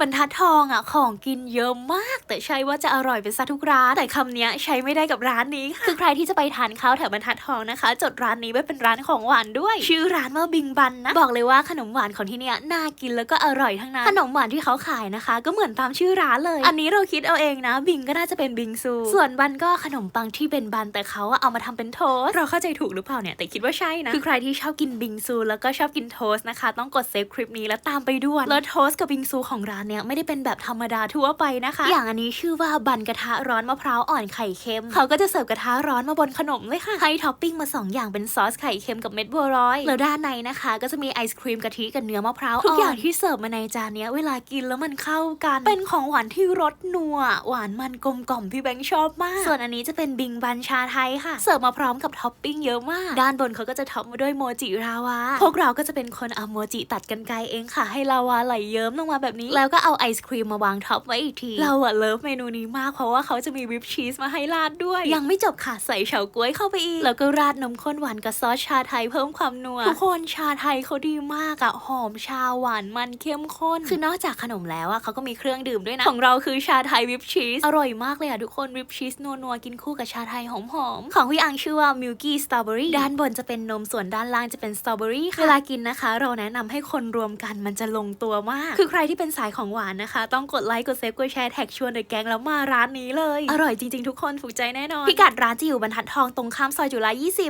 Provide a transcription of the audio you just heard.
บรรทัดทองอะของกินเยอะมาก แต่ใช่ว่าจะอร่อยเป็นซะทุกร้าน แต่คำเนี้ยใช้ไม่ได้กับร้านนี้ค่ะคือใครที่จะไปทานข้าวแถวบรรทัดทองนะคะ จดร้านนี้ไว้เป็นร้านของหวานด้วย ชื่อร้านว่าบิงบันนะบอกเลยว่าขนมหวานของที่เนี้ยน่ากินแล้วก็อร่อยทั้งนั้นขนมหวานที่เขาขายนะคะ ก็เหมือนตามชื่อร้านเลย อันนี้เราคิดเอาเองนะ บิงก็น่าจะเป็นบิงซู ส่วนบันก็ขนมปังที่เป็นบันแต่เขาอะเอามาทำเป็นโทสต์เราเข้าใจถูกหรือเปล่าเนี่ยแต่คิดว่าใช่นะคือใครที่ชอบกินบิงซู แล้วก็ชอบกินโทสต์นะคะ ต้องกดเซฟคลิปนี้แล้วตามไปด้วยแล้วโทสต์กับบิงซูของร้านเนี้ยไม่ได้เป็นแบบธรรมดาทั่วไปนะคะ อย่างอันนี้ชื่อว่าบันกระทะร้อนมะพร้าวอ่อนไข่เค็ม เขาก็จะเสิร์ฟกระทะร้อนมาบนขนมเลยค่ะให้ท็อปปิ้งมาสองอย่างเป็นซอสไข่เค็มกับเม็ดบัวลอย แล้วด้านในนะคะ ก็จะมีไอศครีมกะทิกับเนื้อมะพร้าวทุกอย่างที่เสิร์ฟมาในจานเนี้ยเวลากินแล้วมันเข้ากัน เป็นของหวานที่รสนัว หวานมันกลมกล่อมพี่แบงค์ชอบมาก ส่วนอันนี้จะเป็นบิงบันชาไทยค่ะ เสิร์ฟมาพร้อมกับท็อปปิ้งเยอะมาก ด้านบนเขาก็จะท็อปมาด้วยโมจิราวา พวกเราก็จะเป็นคนเอาโมจิตัดกันไกลเองค่ะ ให้ลาวาไหลเยิ้มลงมาแบบนี้ แล้วก็เอาไอศครีมมาวางท็อปไว้อีกที เราอะเลิฟเมนูนี้มากเพราะว่าเขาจะมีวิปชีสมาให้ราดด้วย ยังไม่จบค่ะใส่เฉาก๊วยเข้าไปอีก แล้วก็ราดนมข้นหวานกับซอสชาไทยเพิ่มความนัวทุกคนชาไทยเขาดีมากอะหอมชาหวานมันเข้มข้น คือนอกจากขนมแล้วอะเขาก็มีเครื่องดื่มด้วยนะ ของเราคือชาไทยวิปชีสอร่อยมากเลยอะทุกคนวิปชีสนัวๆกินคู่กับชาไทยหอมๆของพี่อังชื่อว่ามิลกี้สตรอเบอรี่ด้านบนจะเป็นนมส่วนด้านล่างจะเป็นสตรอเบอรี่ค่ะเวลากินนะคะ เราแนะนำให้คนรวมกันมันจะลงตัวมาก คือใครที่เป็นสายของหวานนะคะ ต้องกดไลค์กดเซฟกดแชร์แท็กชวนเดอะแกงแล้วมาร้านนี้เลย อร่อยจริงๆทุกคนถูกใจแน่นอน พิกัดร้านจะอยู่บรรทัดทองตรงข้ามซอยจุฬา20